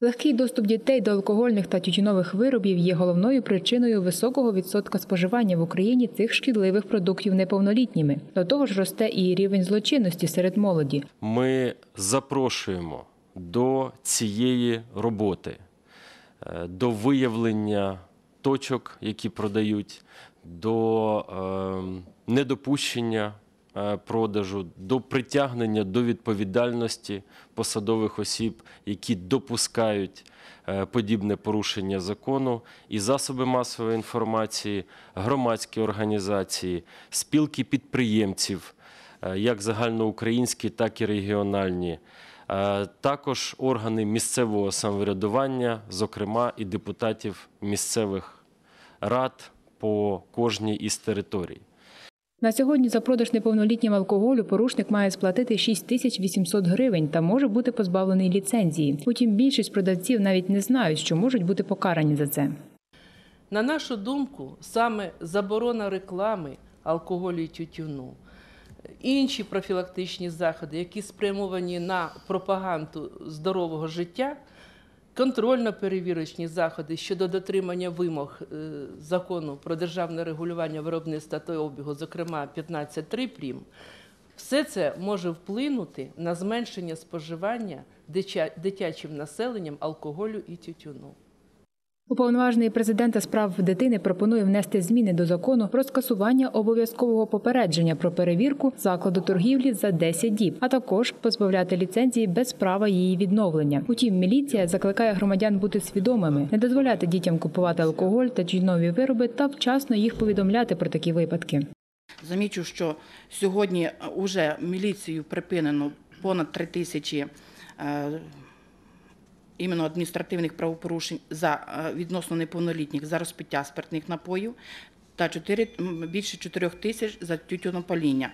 Легкий доступ дітей до алкогольних та тютюнових виробів є головною причиною високого відсотка споживання в Україні цих шкідливих продуктів неповнолітніми. До того ж, росте і рівень злочинності серед молоді. Ми запрошуємо до цієї роботи, е, до виявлення точок, які продають, до е, недопущення продажу, до притягнення до відповідальності посадових осіб, які допускають е, подібне порушення закону, і засоби масової інформації, громадські організації, спілки підприємців, е, як загальноукраїнські, так і регіональні. Е, Також органи місцевого самоврядування, зокрема і депутатів місцевих рад по кожній із територій. На сьогодні за продаж неповнолітнім алкоголю порушник має сплатити 6 тисяч 800 гривень та може бути позбавлений ліцензії. Утім, більшість продавців навіть не знають, що можуть бути покарані за це. На нашу думку, саме заборона реклами алкоголю і тютюну, інші профілактичні заходи, які спрямовані на пропаганду здорового життя, контрольно-перевірочні заходи щодо дотримання вимог е, закону про державне регулювання виробництва та обігу, зокрема 15.3 прім, все це може вплинути на зменшення споживання дитячим населенням алкоголю і тютюну. Уповноважений президента з прав дитини пропонує внести зміни до закону про скасування обов'язкового попередження про перевірку закладу торгівлі за 10 діб, а також позбавляти ліцензії без права її відновлення. Утім, міліція закликає громадян бути свідомими, не дозволяти дітям купувати алкоголь та тютюнові вироби та вчасно їх повідомляти про такі випадки. Замічу, що сьогодні вже міліцією припинено понад 3 тисячі е, іменно адміністративних правопорушень за е, відносно неповнолітніх за розпиття спиртних напоїв та 4, більше 4 тисяч за тютюнопаління.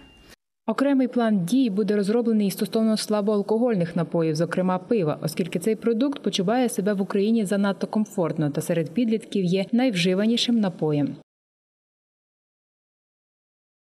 Окремий план дій буде розроблений і стосовно слабоалкогольних напоїв, зокрема пива, оскільки цей продукт почуває себе в Україні занадто комфортно та серед підлітків є найвживанішим напоєм.